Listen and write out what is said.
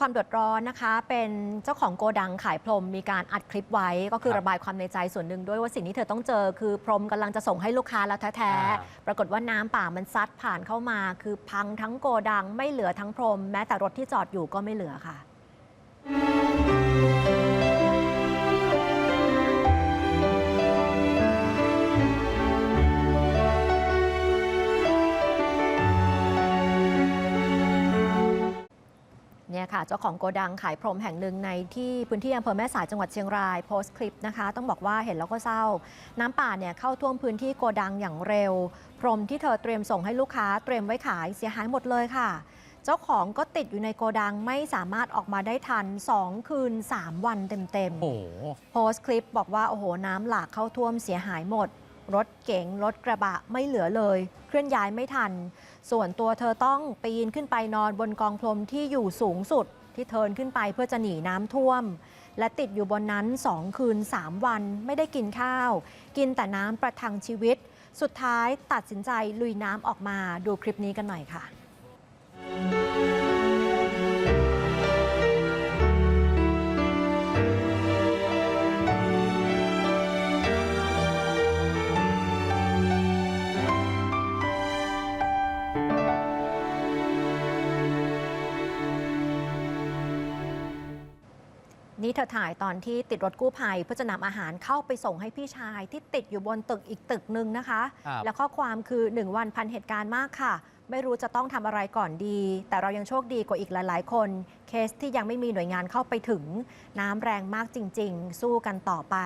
ความเดือดร้อนนะคะ เป็นเจ้าของโกดังขายพรมมีการอัดคลิปไว้ ก็คือครับระบายความในใจส่วนหนึ่งด้วยว่าสิ่งที่เธอต้องเจอคือพรมกำลังจะส่งให้ลูกค้าแล้วแท้อ่าๆปรากฏว่าน้ำป่ามันซัดผ่านเข้ามา คือพังทั้งโกดังไม่เหลือทั้งพรม แม้แต่รถที่จอดอยู่ก็ไม่เหลือค่ะ เนี่ยค่ะเจ้าของโกดังขายพรมแห่งหนึ่งในที่พื้นที่อำเภอแม่สายจังหวัดเชียงรายโพสต์คลิปนะคะ ต้องบอกว่าเห็นแล้วก็เศร้า น้ำป่าเนี่ยเข้าท่วมพื้นที่โกดังอย่างเร็ว พรมที่เธอเตรียมส่งให้ลูกค้าเตรียมไว้ขายเสียหายหมดเลยค่ะ เจ้าของก็ติดอยู่ในโกดังไม่สามารถออกมาได้ทัน 2 คืน 3 วันเต็มโอ้โหๆโพสต์คลิปบอกว่าโอ้โหน้ำหลากเข้าท่วมเสียหายหมด รถเก๋งรถกระบะไม่เหลือเลย เคลื่อนย้ายไม่ทัน ส่วนตัวเธอต้องปีนขึ้นไปนอนบนกองพรมที่อยู่สูงสุดที่เทินขึ้นไปเพื่อจะหนีน้ำท่วม และติดอยู่บนนั้น2คืน 3 วันไม่ได้กินข้าว กินแต่น้ำประทังชีวิต สุดท้ายตัดสินใจลุยน้ำออกมาดูคลิปนี้กันหน่อยค่ะ นี่เธอถ่ายตอนที่ติดรถกู้ภัยเพื่อจะนำอาหารเข้าไปส่งให้พี่ชายที่ติดอยู่บนตึกอีกตึกหนึ่งนะคะครับและข้อความคือ 1 วันพันเหตุการณ์มากค่ะ ไม่รู้จะต้องทำอะไรก่อนดี แต่เรายังโชคดีกว่าอีกหลาย ๆ คน เคสที่ยังไม่มีหน่วยงานเข้าไปถึง น้ำแรงมากจริง ๆ สู้กันต่อไป